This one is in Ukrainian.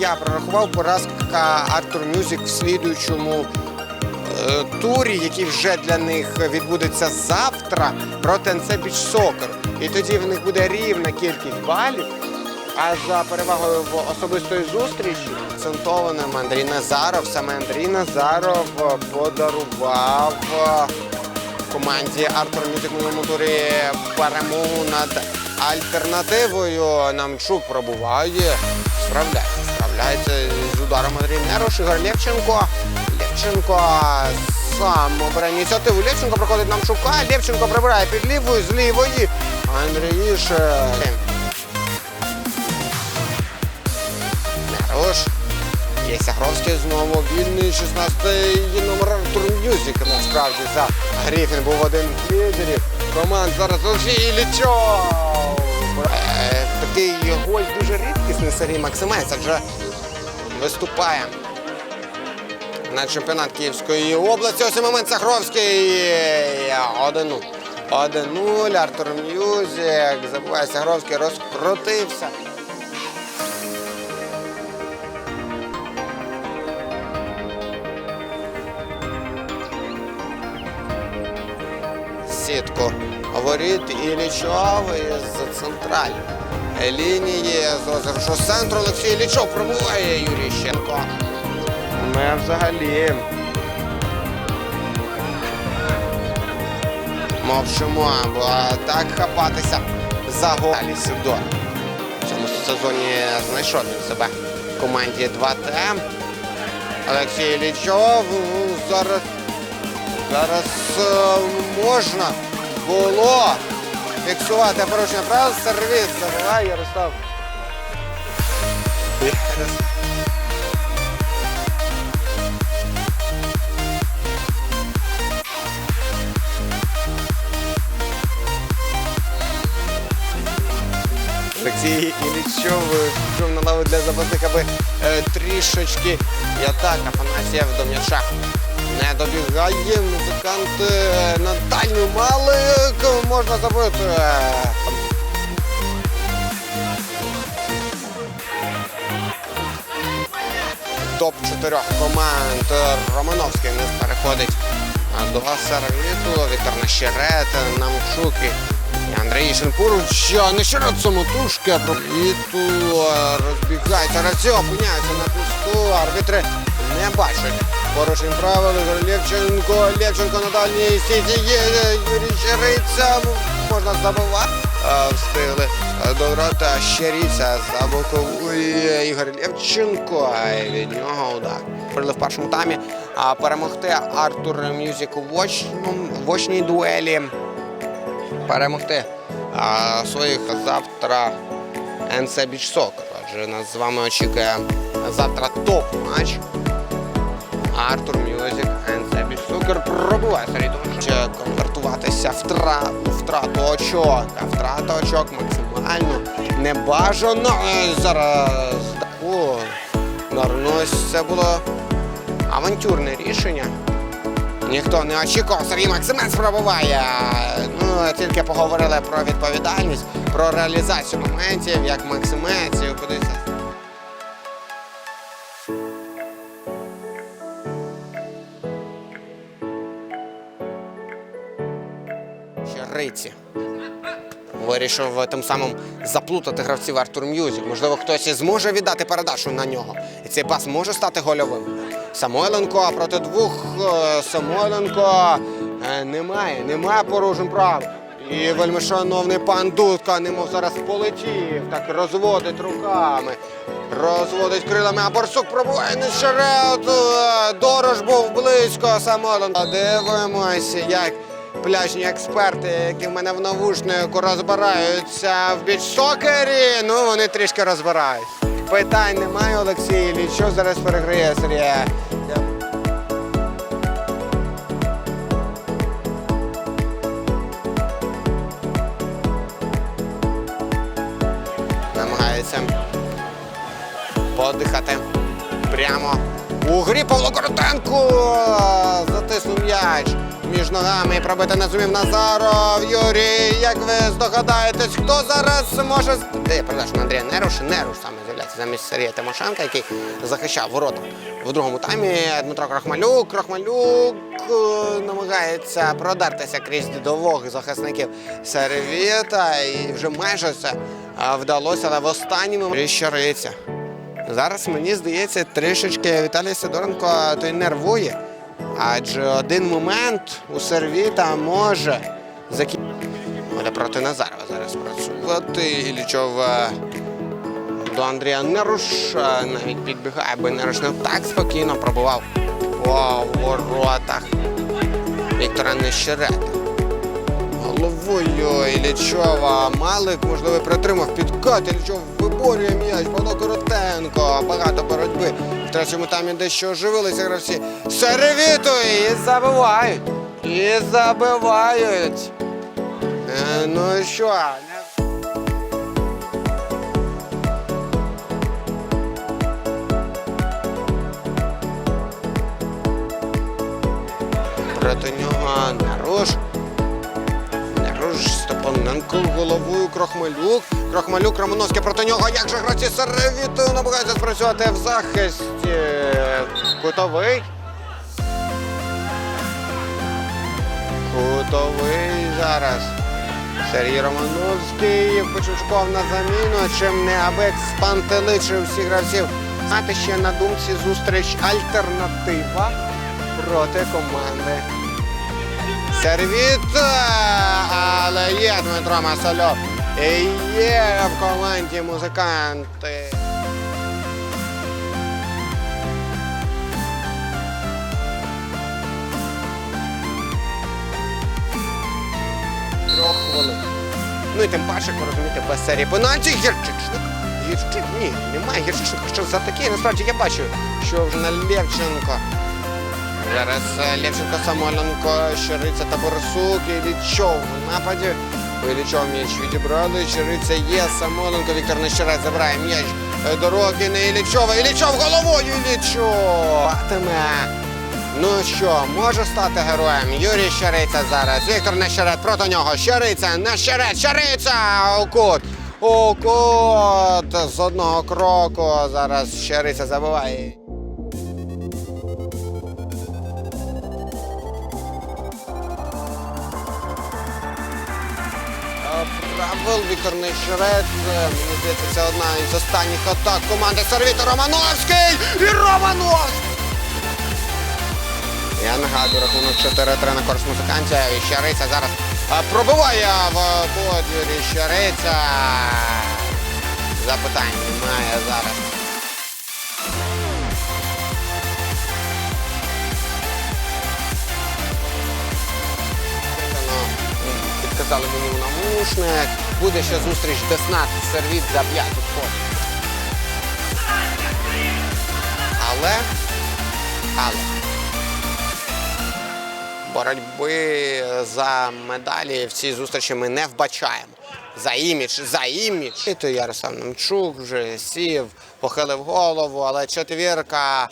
я прорахував поразка Артур Мюзик в слідуючому е, турі, який вже для них відбудеться завтра проти Біч Сокер. І тоді в них буде рівна кількість балів. А за перевагою в особистої зустрічі акцентованим Андрій Назаров. Саме Андрій Назаров подарував команді Артур Мюзик минулому турі перемогу над альтернативою. Намчук пробуває. Справляється, справляється з ударом Андрій Нерош. Ігор Лєвченко. Лєвченко сам обирає ініціативу. Лєвченко проходить Намчука. Лєвченко прибирає під лівою з лівої. Андрій ще. Нерош. Є Сягровський знову вільний 16-й номер Артур Мюзик. Насправді за Гріфін був один з лідерів. Команд зараз Олексій Іллічов. Е, Такий гость дуже рідкісний Сергій Максимець, адже виступає на чемпіонат Київської області. Ось і момент Сахровський. 1-0. 1-0. Артур Мюзик. Забуває Сахровський, розкрутився. сітку воріт Іллічов із центральної лінії з розіграшу центру Олексій Іллічов пробуває Юрій Щенко. Ми взагалі мовчимо, бо так хапатися за гол. Сидор. В цьому сезоні знайшов він себе в команді 2Т. Олексій Іллічов ну, зараз Зараз е, можна було фіксувати порушення правил. Сервіс забиває Ярослав. Олексій Іллічов пішов на лаву для запасних, аби е, трішечки і атака Афанасьєв до м'яча. Не добігає музикант е, на дальню малик. Можна забити. Топ чотирьох команд Романовський не переходить до сервіту. Віктор Нещерет, Намчук і Андрій Шенкуруч. Нещерет самотужки. Провіту розбігається. Раціо опиняється на пусту. Арбітри не бачать. Порушень правил Ігор Лєвченко. Лєвченко на дальній стійці є. Юрій Щериця. Можна забувати. Встигли до врата Щериця заблоковує Ігор Лєвченко. І від нього удар. Прили в першому таймі перемогти Артур Мюзик у вочному- в очній дуелі. Перемогти своїх завтра НЦ Біч. Адже нас з вами очікує завтра топ-матч. Артур Мюзик, НЦ Біч Сокер пробуває Сергій Ще конвертуватися в, тра... у втрату очок. А втрата очок максимально небажано. Зараз О, Нарнось це було авантюрне рішення. Ніхто не очікував, Сергій Максименць пробуває. Ну, тільки поговорили про відповідальність, про реалізацію моментів, як Максимець і кудись. Щириці. Вирішив тим самим заплутати гравців Артур М'юзик. Можливо, хтось і зможе віддати передачу на нього. І цей пас може стати гольовим. Самойленко проти двох. е, Самойленко е, немає, немає порушень прав. І вельми шановний пан Дудка, немов зараз полетів, так розводить руками, розводить крилами, а Борсук пробуває не черед. Дорож був близько Самойленко. Дивимося, як пляжні експерти, які в мене в навушнику розбираються в біч-сокері. Ну, вони трішки розбирають. Питань немає, Олексій Іллічов зараз переграє Сергія. Намагається подихати прямо у грі Павло Коротенко. Затиснув м'яч між ногами пробити не зумів Назаров. Юрій, як ви здогадаєтесь, хто зараз може. з- Де на Андрія Неруш? Неруш саме з'являється замість Сергія Тимошенка, який захищав ворота в другому таймі. Дмитро Крахмалюк. Крахмалюк е, намагається продертися крізь двох захисників Сервіта. І вже майже це е, вдалося, але в останньому Ріщариця. Зараз мені здається, трішечки Віталій Сидоренко той нервує. Адже один момент у сервіта може закінчити. Буде проти Назарова зараз працювати. Ілічов е, до Андрія Неруш навіть підбігає, аби Неруш не так спокійно пробував по воротах Віктора Нещерета. Головою Ілічова Малик, можливо, притримав підкат. Ілічов виборює м'яч. Павло Коротенко. Багато боротьби. В третьому таймі дещо оживилися гравці. Серевіту і забивають. І забивають. Е, ну що? Проти нього. Наруш Степаненко головою Крохмалюк. Крохмалюк Романовський проти нього. Як же гравці Серевітою намагаються спрацювати в захисті. Кутовий. Кутовий зараз. Сергій Романовський Печучков на заміну, чим не аби спантеличив всіх гравців. Мати ще на думці зустріч альтернатива проти команди. Сервіт, але є Дмитро Масальов. І є в команді музиканти. Трьох хвилин. Ну і тим паче, розумієте, без серії пенальті гірчичник. Гірчик? Ні, немає гірчичника. Що за таке? Насправді я бачу, що вже на Левченко. Зараз е, Левченко, Самойленко, Щириця та Борсук і Лічов у нападі. Ілічов м'яч відібрали. Щириця є, Самойленко, Віктор Нещерець забирає м'яч е, до Рокіна Ілічова. Ілічов головою Ілічов! Батиме. Ну що, може стати героєм? Юрій Щериця зараз. Віктор Нещерет проти нього. Щериця, Нещерет, Щериця! У кут! У! З одного кроку зараз Щериця забиває. Правил Віктор Нещерет. Е, Мені здається, це одна із останніх атак команди Сервіта Романовський! І Романовський! Я нагадую рахунок 4-3 на користь музиканця. І Щариця зараз е, пробиває в подвір'ї Щариця. Запитань немає зараз. Підказали мені в навушник. Буде ще зустріч Деснат сервіт за п'яту сходу. Але, але боротьби за медалі в цій зустрічі ми не вбачаємо. За імідж, за імідж. І то Ярослав Немчук вже сів, похилив голову, але четвірка.